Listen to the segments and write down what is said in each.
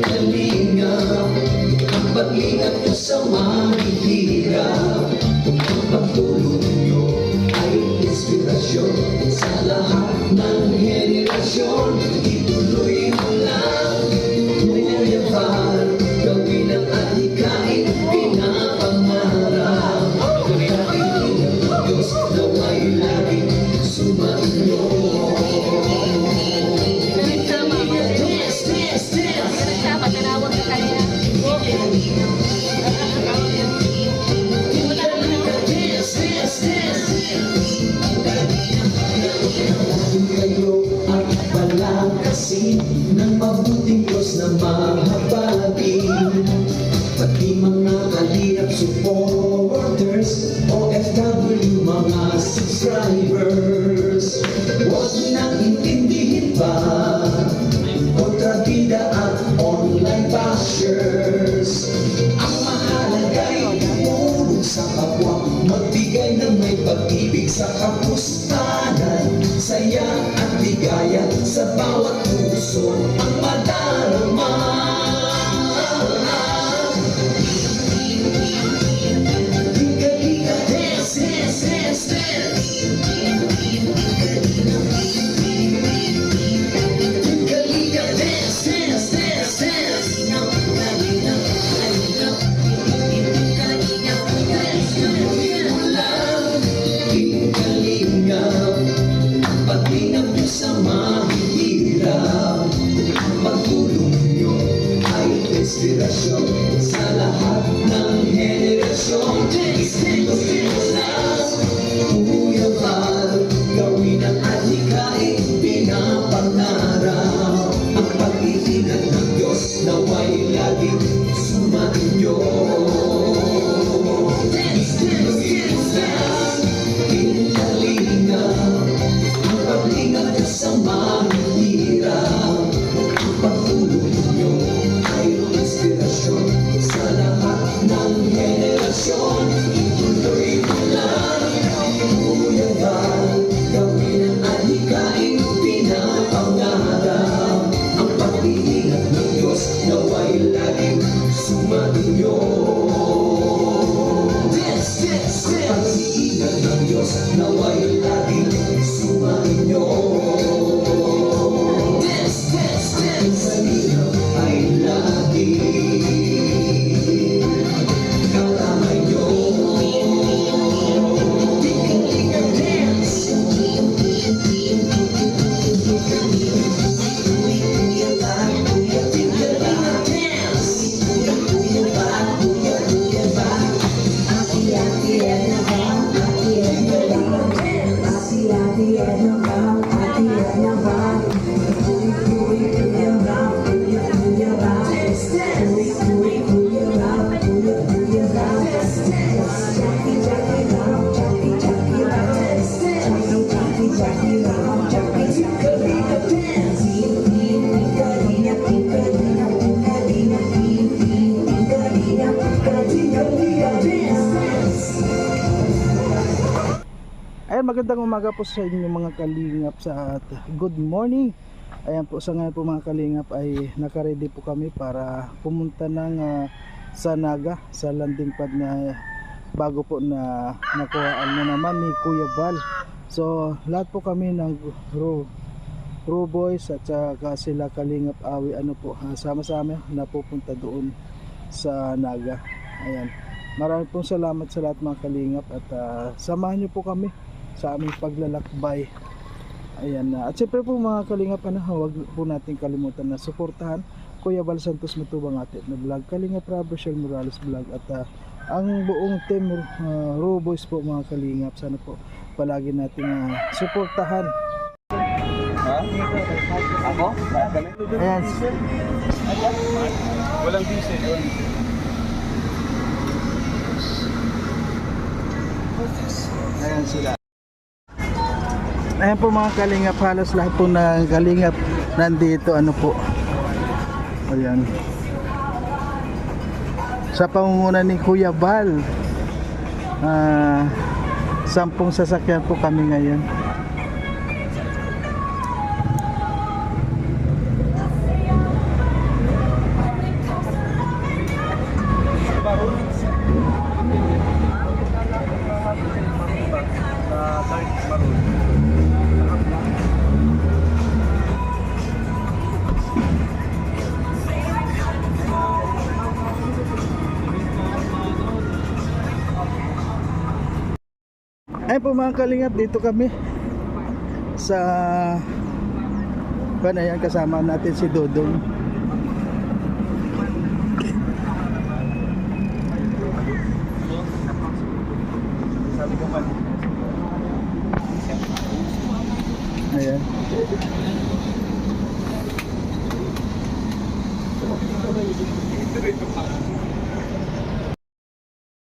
Kalinga Ang pag-ingat ko sa mahihirap Ang pagtulong pag-ibig ng Diyos Ayan, magandang umaga po sa inyo mga kalingap sa at good morning. Ayan po, sa ngayon po mga kalingap ay nakaredy po kami para pumunta ng ah, sa Naga, sa landing pad na bago po na nakuhaan na naman ni Kuya Val. So, lahat po kami ng Ro, Ro Boys at saka sila kalingap awi ano po, sama-sama na pupunta doon sa Naga. Ayan. Maraming pong salamat sa lahat mga kalingap at ah, samahan niyo po kami sa aming paglalakbay. Ayan na. At syempre po mga kalingap, ano, huwag po natin kalimutan na suportahan Kuya Val Santos Matubang atin na vlog, Kalingap Rab, Rochelle Morales vlog at ah, ang buong team uh, Raw Boys po mga kalingap. Sana po palagi natin ah, suportahan. Ako? Ayan. Walang diesel. Ayan sila. Ayan po mga kalingap, halos lahat po ng kalingap nandito, ano po. Ayan. Sa pamumunan ni Kuya Bal, ah, sampung sasakyan po kami ngayon. Ayan po mga kalingap, dito kami sa Pan, ayan kasama natin si Dodong. Ayan.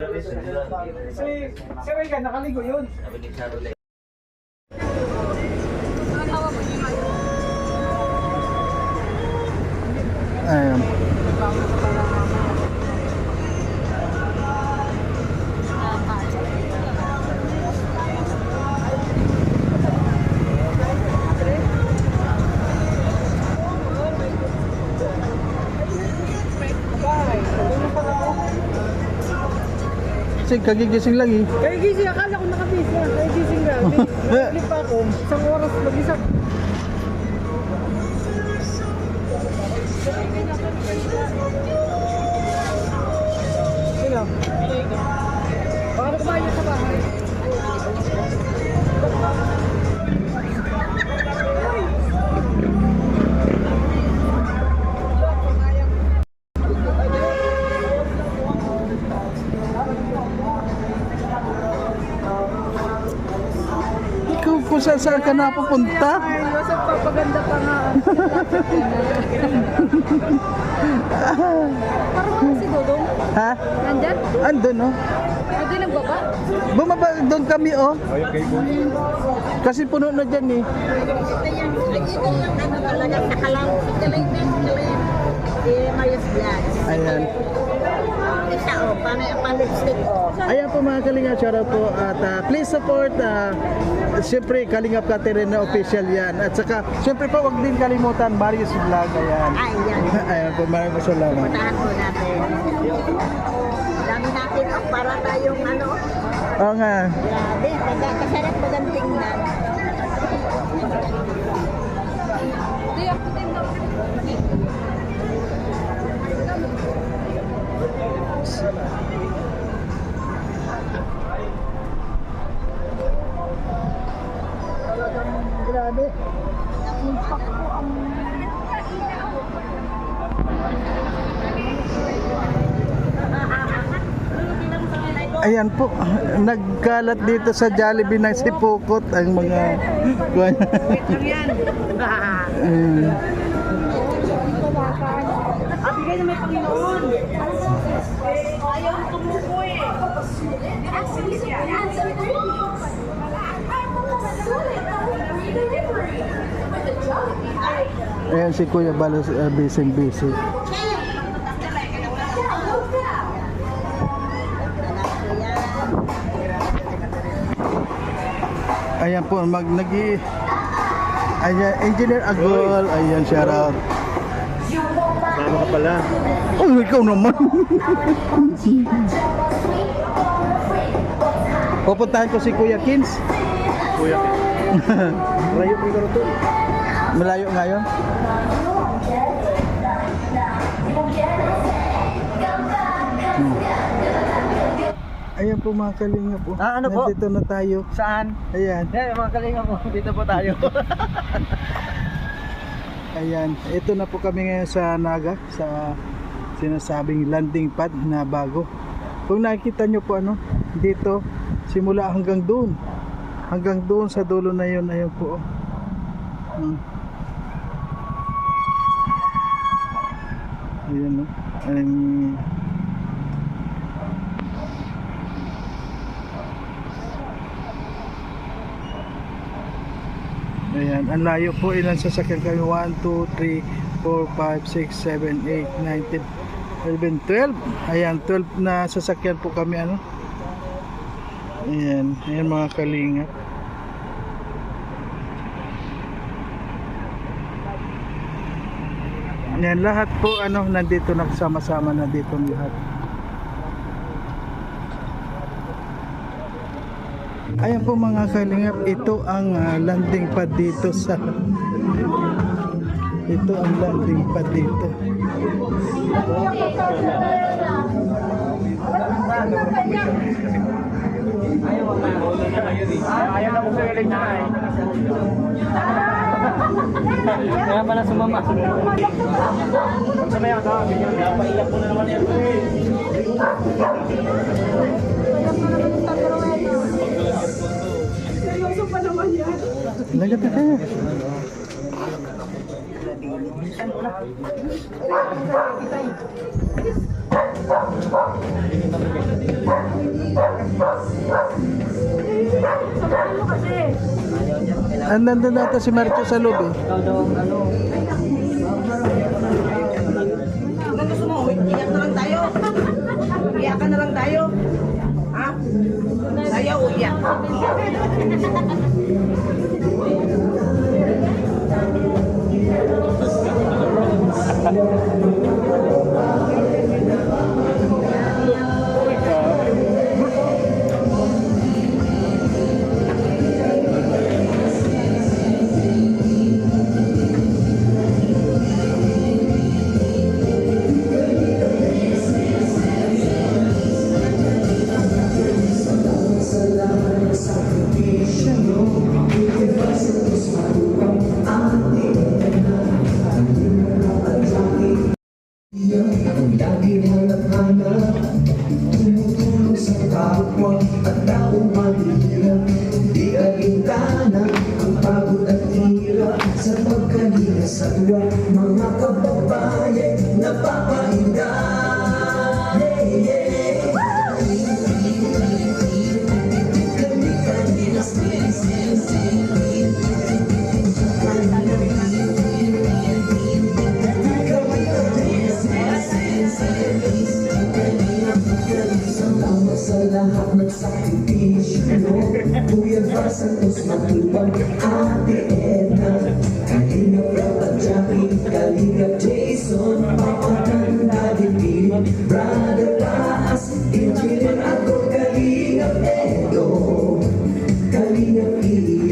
Si Regan, nakaligo yun. Kasi kagigising lang eh. Kaya gising, akala ko nakabisi yan. Kaya gising grabe. Nakalip pa ako. Isang oras mag-isa. Sino? Baka kumain sa bahay. Kung saan saan ka napupunta? Ay, Yosef, papaganda pa nga. Parang si Dodong. Ha? Nandyan? Andun no? Pwede nagbaba? Bumaba doon kami oh. Kasi puno na dyan eh. ano talaga sa kalaw, sa kalay din, kalay. Eh, Marius Vlog. Ayan. Isa o, pan, pan-lipstick o. Ayan po mga Kalingap, shoutout po at ah, please support uh, siyempre Kalingap Katerina na official yan at saka siyempre po wag din kalimutan Marius Vlog ayan Ay, yan. ayan po maraming po salamat Puntahan po natin. Dami natin o, para tayong ano. oo nga Grabe, kasarap bagang tingnan. Hindi, ako din daw. grabe Ayan po, nagkalat dito sa Jollibee ng sipukot ang mga Mm. Ah, bigay na may Panginoon. Ayaw tumuko eh. Ayan si Kuya Balos, uh, busy busy. Ayan po, mag nagi Ayan, Engineer Agol, ayan, shout out. Sama ka pala. Oh, ikaw naman. Pupuntahan ko si Kuya Kins. Kuya. Rayo ko ikaw Malayo ngayon. Hmm. Ayan po mga kalinga po. Ah, ano po? Nandito na tayo. Saan? Ayan. Yan, mga kalinga po. Dito po tayo. Ayan. Ito na po kami ngayon sa Naga. Sa sinasabing landing pad na bago. Kung nakikita nyo po ano, dito, simula hanggang doon. Hanggang doon sa dulo na yun. Ayun po. oh. Hmm. Ayan no. Ang Ayan, ang layo po ilan sasakyan kami 1, 2, 3, 4, 5, 6, 7, 8, 9, 10, 11, 12 Ayan, 12 na sasakyan po kami ano? Ayan, ayan mga kalinga Yan lahat po ano nandito nagsama-sama na dito lahat. Ayan po mga kalingap, ito ang uh, landing pad dito sa Ito ang landing pad dito. Ayaw na, ayaw na, ayaw na, ayaw na, ayaw na, ayaw kaya pala sumama. Ang sumaya ka, ganyan. Napaiyak ko na naman yan. Seryoso pa naman yan. Lagat na kaya. Thank you. Andan din nata si Marco sa loob eh. Kung gusto mo, na lang tayo. Iyakan na lang tayo. Ha? Sayaw, iyak.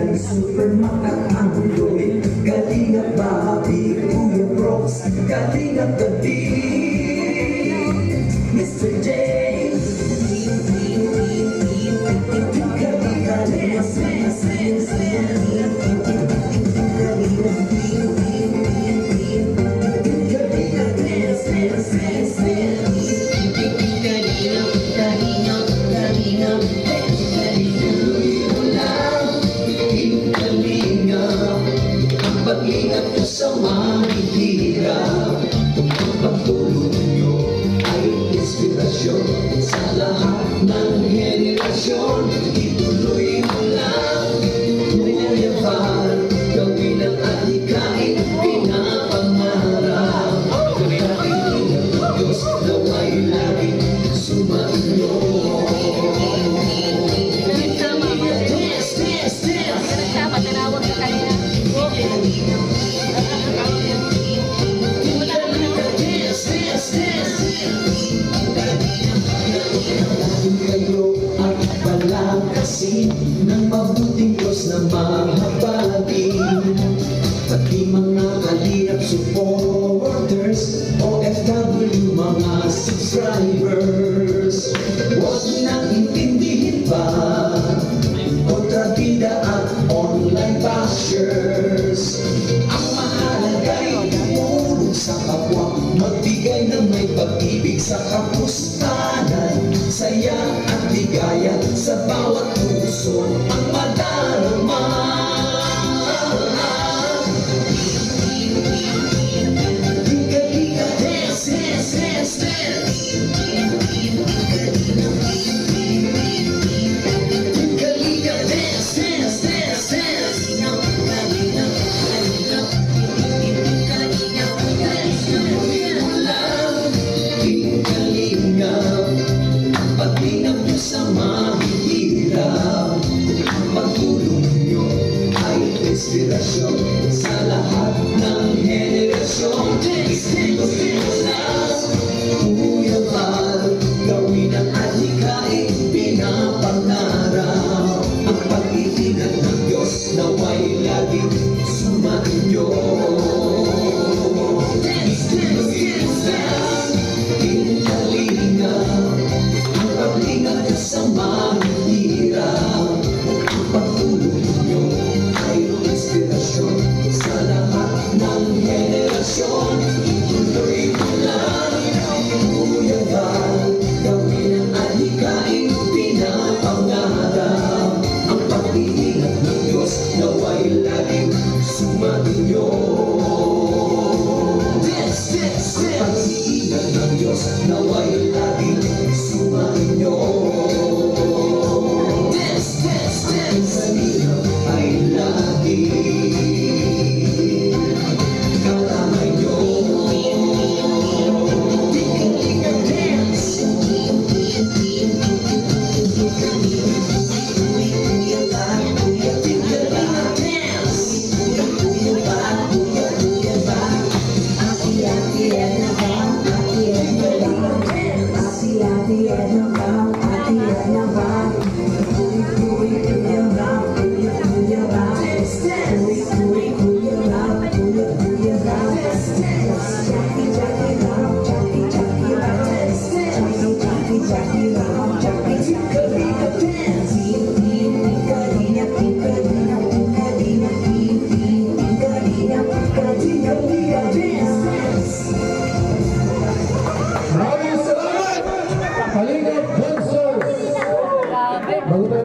ng supermarket ang gulong Kalingap Mahabi, Kuya Brooks, Kalingap David pag-ibig sa kapwa